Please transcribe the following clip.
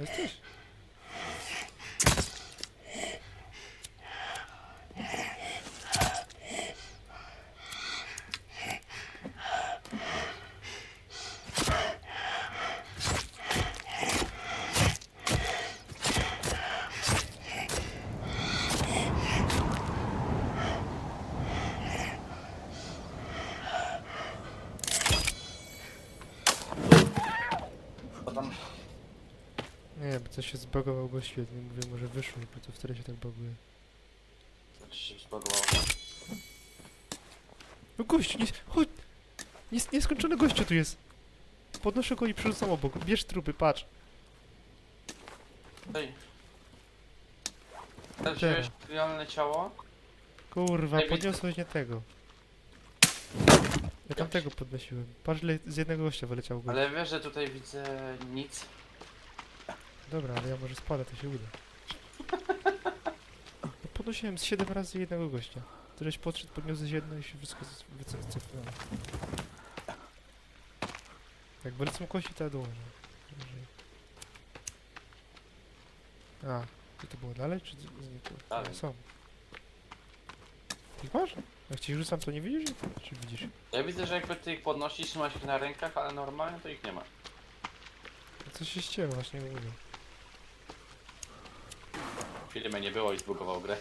Jesteś? Adam Coś się zbagował go świetnie, mówię, może wyszło, bo to wtedy się tak baguje. Znaczy się zbagowało. No gościu, nie... Chodź! Nies nieskończony gościu tu jest! Podnoszę go i przerzucam obok. Bierz trupy, patrz. Ej. Teraz wziąłeś realne ciało? Kurwa, Ej, podniosłeś nie tego. Ja tamtego podnosiłem. Patrz, ile z jednego gościa wyleciało go. Ale wiesz, że tutaj widzę nic. Dobra, ale ja może spadę, to się uda. No, podnosiłem z 7 razy jednego gościa. Któreś podszedł, podniósł jedno i się wszystko z- wycofnęło. Jak wylecą kości, to ja dołożę. A, czy to było dalej, czy z- znikło? Dalej. Są. Ty masz? Jak ci rzucam, to nie widzisz? Czy widzisz? Ja widzę, że jakby ty ich podnosisz, trzymasz ich na rękach, ale normalnie to ich nie ma. Coś się ścięło, właśnie nie mówię. Chwilę mnie nie było i zbugował grę.